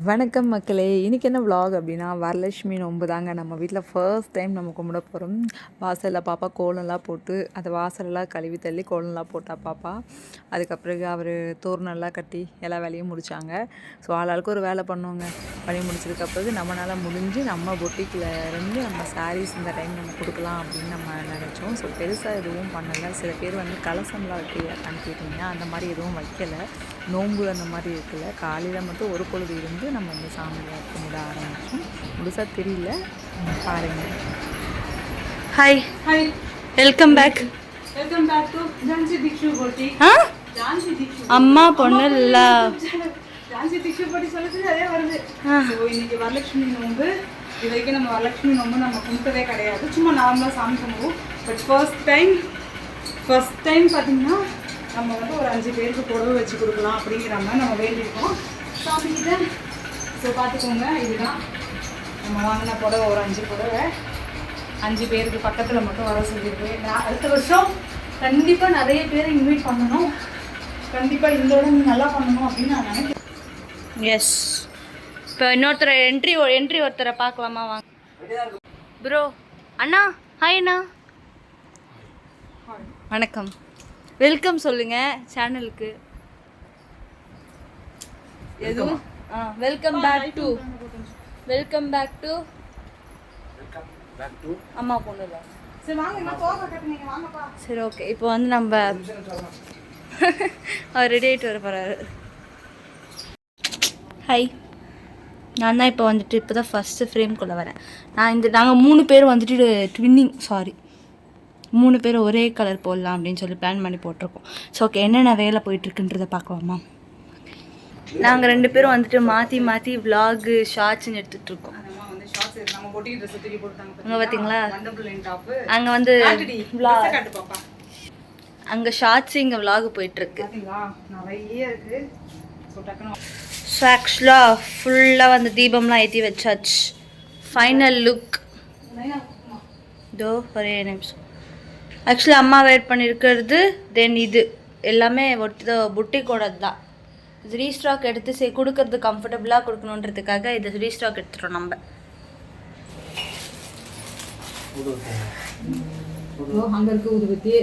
வணக்கம் மக்களே. இன்றைக்கி என்ன விலாக் அப்படின்னா வரலட்சுமி நோன்பு தாங்க. நம்ம வீட்டில் ஃபர்ஸ்ட் டைம் நம்ம கும்பிட போகிறோம் வாசலில் பாப்பா கோலம்லாம் போட்டு அதை வாசலெல்லாம் கழுவி தள்ளி கோலம்லாம் போட்டா பாப்பா. அதுக்கப்புறம் அவர் தோரணம்லாம் கட்டி எல்லா வேலையும் முடித்தாங்க ஸோ ஆளாளுக்கு ஒரு வேலை பண்ணுவோங்க. பண்ணி முடிச்சதுக்கு நம்மளால் முடிஞ்சு நம்ம பொட்டிக்கில் இருந்து நம்ம சாரீஸ் இந்த டைம் நம்ம கொடுக்கலாம் அப்படின்னு நம்ம நினச்சோம். ஸோ பெருசாக எதுவும் பண்ணலை. சில பேர் வந்து கலசம்லாம் வைக்கலான்னு அனுப்பிட்டீங்கன்னா அந்த மாதிரி எதுவும் வைக்கலை. நோம்பு அந்த மாதிரி இருக்கல காலையில் மட்டும் ஒரு பொழுது இருந்து நம்ம வந்து சாமியை கும்பிட ஆரம்பித்தோம் முழுசாக தெரியல. பாருங்கள் hi hi welcome back welcome back to Jansi Theekshu போட்டி அம்மா பொண்ணு இல்லை. ಝಾನ್சி திக்ஷு போட்டி சொல்லிட்டு அதே வருது. ஸோ இன்னைக்கு வரலட்சுமி நோன்பு. இது வரைக்கும் நம்ம வரலட்சுமி நோன்பு நம்ம கும்பிட்டதே கிடையாது. சும்மா நார்மலாக சாமி கும்பிடுவோம். But first time first time பார்த்தீங்கன்னா நம்ம வந்து ஒரு அஞ்சு பேருக்கு புடவை வச்சு கொடுக்கலாம் அப்படிங்கிற மாதிரி நம்ம வேண்டியிருக்கோம். சாமி கிட்ட. ஸோ பார்த்துக்கோங்க. இதுதான் நம்ம வாங்கின புடவை ஒரு அஞ்சு புடவை. அஞ்சு பேருக்கு பக்கத்தில் மட்டும் வர சொல்லியிருக்கேன் நான் அடுத்த வருஷம் கண்டிப்பாக நிறைய பேரை இன்வைட் பண்ணணும். கண்டிப்பாக இந்த நீ நல்லா பண்ணணும் அப்படின்னு நான் நினைக்கிறேன். எஸ் இப்போ இன்னொருத்தரை என்ட்ரி என்ட்ரி ஒருத்தரை பார்க்கலாமா? வாங்க. ப்ரோ அண்ணா ஹாய் அண்ணா. வணக்கம். வெல்கம் சொல்லுங்க சேனலுக்கு எதுவும்? ஆ welcome back to welcome back to அம்மா பொண்ணு தான். சரி ஓகே இப்போ வந்து நம்ம அவர் ரெடி ஆகிட்டு வர போகிறாரு ஹாய் நான் தான் இப்போ வந்துட்டு இப்போ தான் ஃபஸ்ட்டு ஃப்ரேம்குள்ளே வரேன். நான் இந்த நாங்கள் மூணு பேர் வந்துட்டு ட்வின்னிங் சாரி மூணு பேர் ஒரே கலர் போடலாம் அப்படின்னு சொல்லி பிளான் பண்ணி போட்டிருக்கோம். ஸோ ஓகே என்னென்ன வேலை போயிட்டுருக்குன்றதை பார்க்கலாமா? நாங்கள் ரெண்டு பேரும் வந்துட்டு மாற்றி மாற்றி விலாகு ஷார்ட்ஸ்னு எடுத்துகிட்டு இருக்கோம். அங்கே பார்த்தீங்களா அங்கே வந்து அங்கே ஷார்ட்ஸ் இங்கே விலாகு போயிட்டுருக்கு. நிறைய இருக்கு. ஸோ டக்குனு ஸோ ஆக்சுவலாக ஃபுல்லாக வந்து தீபம்லாம் ஏற்றி வச்சாச்சு. ஃபைனல் லுக் இதோ ஒரே நிமிஷம். ஆக்சுவலாக அம்மா வெயிட் பண்ணியிருக்கிறது தென் இது. எல்லாமே ஒட்டு புட்டிக்கோட தான். இது ரீஸ்டாக் எடுத்து சே கொடுக்கறது கம்ஃபர்டபுளாக கொடுக்கணுன்றதுக்காக இது ரீஸ்டாக் எடுத்துட்டோம் நம்ம. ஓ அங்கே இருக்கு ஊதுபத்தி.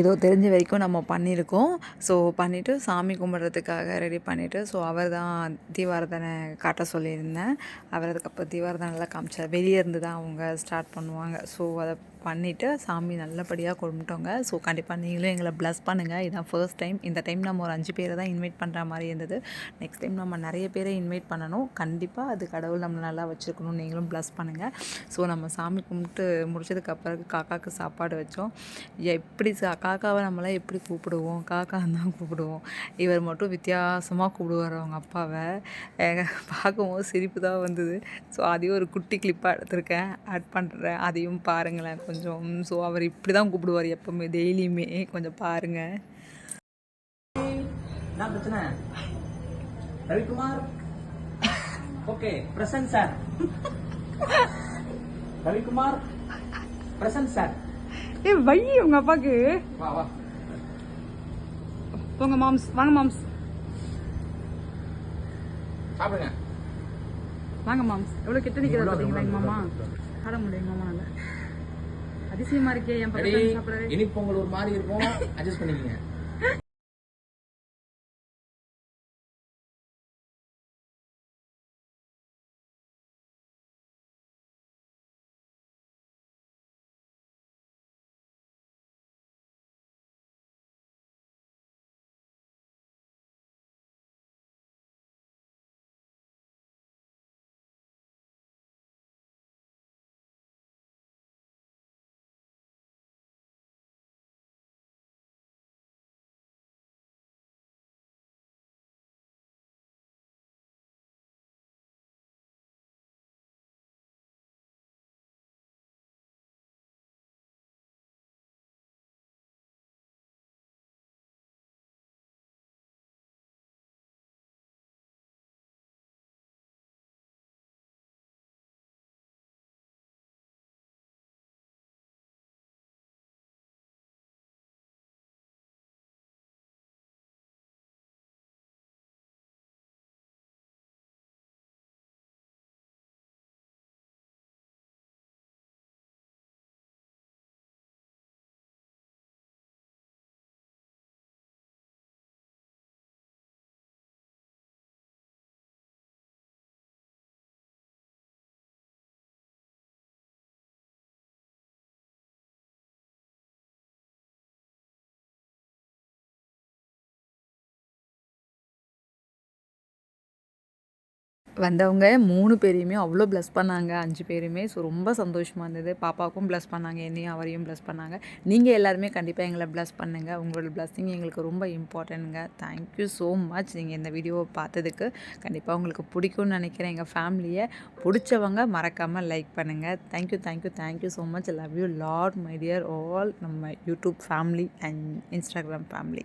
ஏதோ தெரிஞ்ச வரைக்கும் நம்ம பண்ணியிருக்கோம். ஸோ பண்ணிவிட்டு சாமி கும்பிட்றதுக்காக ரெடி பண்ணிவிட்டு ஸோ அவர் தான் தீபாரதனை காட்ட சொல்லியிருந்தேன். அவர் அதுக்கப்புறம் தீபாரதனைலாம் காமிச்சார். வெளியே இருந்து தான் அவங்க ஸ்டார்ட் பண்ணுவாங்க. ஸோ அதை பண்ணிவிட்டு சாமி நல்லபடியாக கும்பிட்டோங்க. ஸோ கண்டிப்பாக நீங்களும் எங்களை ப்ளஸ் பண்ணுங்கள் இதான் ஃபர்ஸ்ட் டைம் இந்த டைம் நம்ம ஒரு அஞ்சு பேரை தான் இன்வைட் பண்ணுற மாதிரி இருந்தது. நெக்ஸ்ட் டைம் நம்ம நிறைய பேரை இன்வைட் பண்ணணும். கண்டிப்பாக அது கடவுள் நம்மளை நல்லா வச்சுருக்கணும் நீங்களும் ப்ளஸ் பண்ணுங்கள் ஸோ நம்ம சாமி கும்பிட்டு முடிச்சதுக்கப்புறம் காக்காவுக்கு சாப்பாடு வச்சோம். எப்படி சா காக்காவை நம்மளாம் எப்படி கூப்பிடுவோம்? காக்கா தான் கூப்பிடுவோம். இவர் மட்டும் வித்தியாசமாக கூப்பிடுவார் அவங்க அப்பாவை. பார்க்கும்போது சிரிப்பு தான் வந்தது. ஸோ அதையும் ஒரு குட்டி கிளிப்பாக எடுத்திருக்கேன். ஆட் பண்ணுறேன் அதையும் பாருங்களேன் கொஞ்சம். ஸோ அவர் இப்படி தான் கூப்பிடுவார் எப்போவுமே டெய்லியுமே. கொஞ்சம் பாருங்கள் என்ன பிரச்சனை? Ravikumar. Okay present sir Ravikumar present sir ஏ வை உங்க அப்பாக்கு. வா வா. போங்க மாம்ஸ். வாங்க மாம்ஸ். சாப்பிடுங்க. வாங்க மாம்ஸ். எவ்வளவு கெட்ட நிக்கிறது பாத்தீங்களா எங்க மாமா? ஆட முடியும் மாமானால அதிசயமா இருக்கே என் பக்கத்துல சாப்பிடவே. இனிப்பொங்கல் ஒரு மாதிரி இருக்கும். அட்ஜஸ்ட் பண்ணிக்கங்க. வந்தவங்க மூணு பேரையுமே அவ்வளோ ப்ளஸ் பண்ணாங்க. அஞ்சு பேருமே. ஸோ ரொம்ப சந்தோஷமாக இருந்தது. பாப்பாவுக்கும் ப்ளஸ் பண்ணாங்க. என்னையும் அவரையும் ப்ளஸ் பண்ணாங்க. நீங்கள் எல்லாருமே கண்டிப்பாக எங்களை ப்ளஸ் பண்ணுங்கள் உங்களோட ப்ளஸ்ஸிங் எங்களுக்கு ரொம்ப இம்பார்ட்டன்ட்ங்க தேங்க்யூ ஸோ மச் நீங்கள் இந்த வீடியோவை பார்த்ததுக்கு கண்டிப்பாக உங்களுக்கு பிடிக்கும்னு நினைக்கிறேன். எங்கள் ஃபேமிலியை பிடிச்சவங்க மறக்காமல் லைக் பண்ணுங்கள் thank you thank you thank you so much love you lot my dear all நம்ம YouTube family and Instagram family